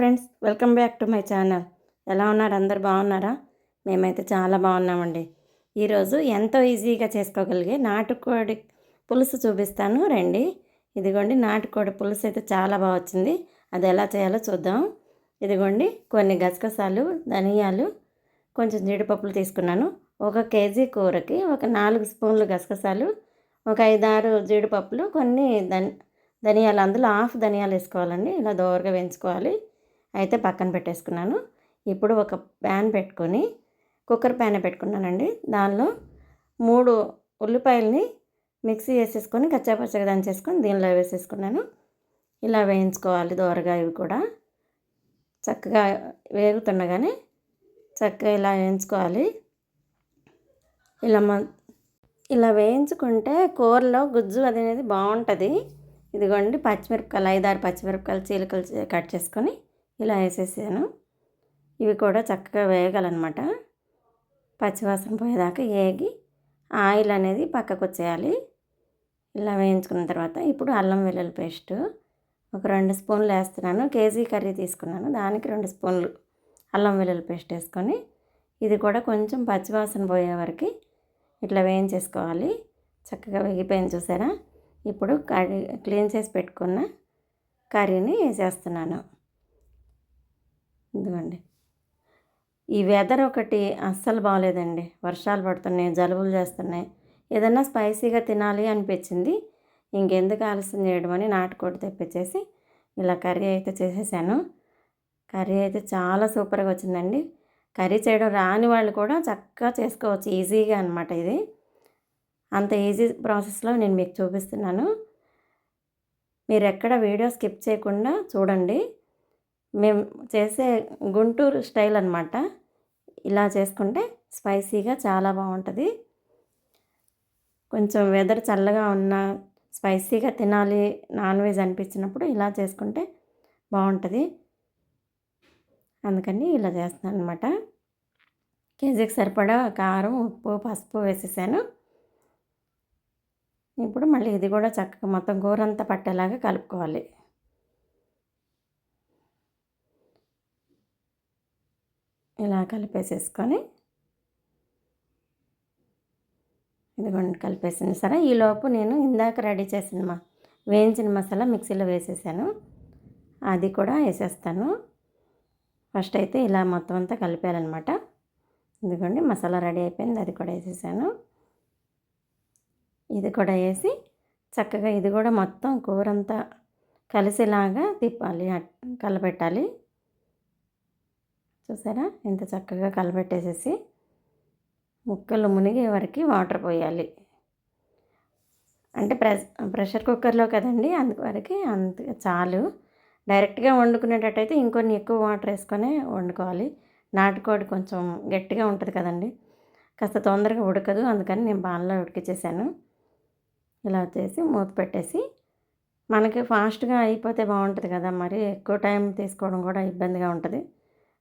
Friends welcome back to my channel. ఎలా ఉన్నారు? అందరు బాగున్నారా? మేమైతే చాలా బాగున్నామండి. ఈరోజు ఎంతో ఈజీగా చేసుకోగలిగే నాటుకోడి పులుసు చూపిస్తాను. రండి. ఇదిగోండి నాటుకోడి పులుసు అయితే చాలా బాగా వచ్చింది. అది ఎలా చేయాలో చూద్దాం. ఇదిగోండి కొన్ని గసగసాలు ధనియాలు కొంచెం జీడిపప్పులు తీసుకున్నాను. ఒక కేజీ కూరకి ఒక నాలుగు స్పూన్లు గసగసాలు ఒక ఐదారు జీడిపప్పులు కొన్ని ధని ధనియాలు అందులో హాఫ్ ధనియాలు వేసుకోవాలండి. ఇలా దోరగా వేయించుకోవాలి. అయితే పక్కన పెట్టేసుకున్నాను. ఇప్పుడు ఒక ప్యాన్ పెట్టుకొని కుక్కర్ ప్యాన్ పెట్టుకున్నానండి. దానిలో మూడు ఉల్లిపాయల్ని మిక్సీ వేసేసుకొని కచ్చాపచ్చగా దంచేసుకొని దీనిలో వేసేసుకున్నాను. ఇలా వేయించుకోవాలి దోరగా ఇవి కూడా. చక్కగా వేగుతుండగానే చక్కగా ఇలా వేయించుకోవాలి. ఇలా మ ఇలా వేయించుకుంటే కూరలో గుజ్జు అనేది బాగుంటుంది. ఇదిగోండి పచ్చిమిరపకాయలు ఐదారు పచ్చిమిరపకాయలు చీలికలు కట్ చేసుకొని ఇలా వేసేసాను. ఇవి కూడా చక్కగా వేయగలనమాట పచ్చివాసన పోయేదాకా వేగి ఆయిల్ అనేది పక్కకు వచ్చేయాలి. ఇలా వేయించుకున్న తర్వాత ఇప్పుడు అల్లం వెల్లుల్లి పేస్ట్ ఒక రెండు స్పూన్లు వేస్తున్నాను. కేజీ కర్రీ తీసుకున్నాను. దానికి రెండు స్పూన్లు అల్లం వెల్లుల్లి పేస్ట్ వేసుకొని ఇది కూడా కొంచెం పచ్చివాసన పోయే వరకు ఇట్లా వేయించేసుకోవాలి. చక్కగా వేగిపోయింది చూసారా? ఇప్పుడు కర్రీ క్లీన్ చేసి పెట్టుకున్న కర్రీని వేసేస్తున్నాను. ఇదిగోండి. ఈ వెదర్ ఒకటి అస్సలు బాగలేదండి వర్షాలు పడుతున్నాయి జలుబులు చేస్తున్నాయి. ఏదన్నా స్పైసీగా తినాలి అనిపించింది. ఇంకెందుకు ఆలస్యం చేయడం అని నాటుకోడి తెప్పించేసి ఇలా కర్రీ అయితే చేసేసాను. కర్రీ అయితే చాలా సూపర్గా వచ్చిందండి. కర్రీ చేయడం రాని వాళ్ళు కూడా చక్కగా చేసుకోవచ్చు. ఈజీగా అనమాట ఇది. అంత ఈజీ ప్రాసెస్లో నేను మీకు చూపిస్తున్నాను. మీరు ఎక్కడ వీడియో స్కిప్ చేయకుండా చూడండి. మేము చేసే గుంటూరు స్టైల్ అనమాట ఇలా చేసుకుంటే స్పైసీగా చాలా బాగుంటుంది. కొంచెం వెదర్ చల్లగా ఉన్న స్పైసీగా తినాలి నాన్ వెజ్ అనిపించినప్పుడు ఇలా చేసుకుంటే బాగుంటుంది. అందుకని ఇలా చేస్తున్నాను అనమాట కేజీకి సరిపడా కారం ఉప్పు పసుపు వేసేసాను. ఇప్పుడు మళ్ళీ ఇది కూడా చక్కగా మొత్తం కూర అంతా పట్టేలాగా కలుపుకోవాలి. ఇలా కలిపేసేసుకొని ఇదిగోండి కలిపేసింది. సరే ఈలోపు నేను ఇందాక రెడీ చేసిన మా వేయించిన మసాలా మిక్సీలో వేసేసాను. అది కూడా వేసేస్తాను. ఫస్ట్ అయితే ఇలా మొత్తం అంతా కలిపేయాలన్నమాట. ఇదిగోండి మసాలా రెడీ అయిపోయింది. అది కూడా వేసేసాను. ఇది కూడా వేసి చక్కగా ఇది కూడా మొత్తం కూర అంతా కలిసేలాగా తిప్పాలి కలపెట్టాలి. చూసారా? ఎంత చక్కగా కలబెట్టేసేసి ముక్కలు మునిగే వరకు వాటర్ పోయాలి. అంటే ప్రెస్ ప్రెషర్ కుక్కర్లో కదండి అందువరకు అంత చాలు. డైరెక్ట్గా వండుకునేటట్టయితే ఇంకొన్ని ఎక్కువ వాటర్ వేసుకొని వండుకోవాలి. నాటుకోడి కొంచెం గట్టిగా ఉంటుంది కదండి. కాస్త తొందరగా ఉడకదు అందుకని నేను బాణలో ఉడికిచ్చేసాను. ఇలా చేసి మూత పెట్టేసి మనకి ఫాస్ట్గా అయిపోతే బాగుంటుంది కదా మరి ఎక్కువ టైం తీసుకోవడం కూడా ఇబ్బందిగా ఉంటుంది.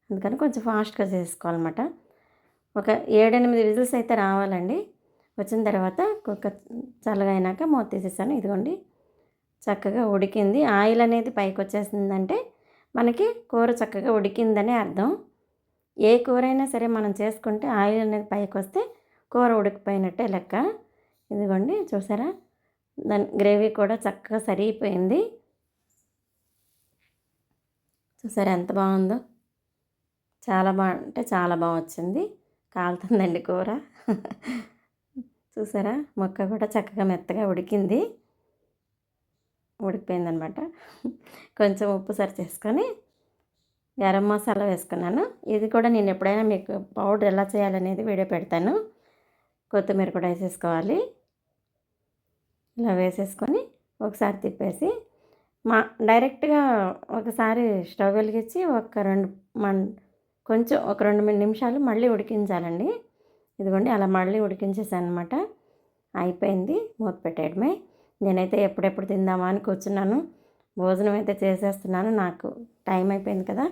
అందుకని కొంచెం ఫాస్ట్గా చేసుకోవాలన్నమాట. ఒక ఏడెనిమిది విజిల్స్ అయితే రావాలండి. వచ్చిన తర్వాత కుక్కర్ చల్లగా అయినాక మూత తీసేసాను. ఇదిగోండి. చక్కగా ఉడికింది. ఆయిల్ అనేది పైకి వచ్చేసిందంటే మనకి కూర చక్కగా ఉడికిందనే అర్థం. ఏ కూర అయినా సరే మనం చేసుకుంటే ఆయిల్ అనేది పైకి వస్తే కూర ఉడికిపోయినట్టే లెక్క. ఇదిగోండి. చూసారా? దాని గ్రేవీ కూడా చక్కగా సరిగిపోయింది. చూసారా ఎంత బాగుందో? చాలా బా అంటే చాలా బాగా వచ్చింది. కాలుతుందండి కూర. చూసారా? మొక్క కూడా చక్కగా మెత్తగా ఉడికింది. ఉడికిపోయిందనమాట. కొంచెం ఉప్పు సరి చేసుకొని గరం మసాలా వేసుకున్నాను. ఇది కూడా నేను ఎప్పుడైనా మీకు పౌడర్ ఎలా చేయాలనేది వీడియో పెడతాను. కొత్తిమీర కూడా వేసేసుకోవాలి. ఇలా వేసేసుకొని ఒకసారి తిప్పేసి మా డైరెక్ట్గా ఒకసారి స్టవ్ వెలిగించి ఒక రెండు మన్ కొంచెం ఒక రెండు మూడు నిమిషాలు మళ్ళీ ఉడికించాలండి. ఇదిగోండి అలా మళ్ళీ ఉడికించేసాను అనమాట అయిపోయింది మూత పెట్టేయడమే. నేనైతే ఎప్పుడెప్పుడు తిందామా అని కూర్చున్నాను. భోజనం అయితే చేసేస్తున్నాను నాకు టైం అయిపోయింది కదా.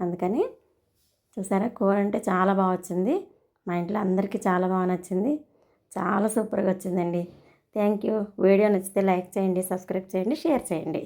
అందుకని చూసారా కూర అంటే చాలా బాగా వచ్చింది. మా ఇంట్లో అందరికీ చాలా బాగా నచ్చింది. చాలా సూపర్గా వచ్చిందండి. Thank you. వీడియో నచ్చితే లైక్ చేయండి సబ్స్క్రైబ్ చేయండి షేర్ చేయండి.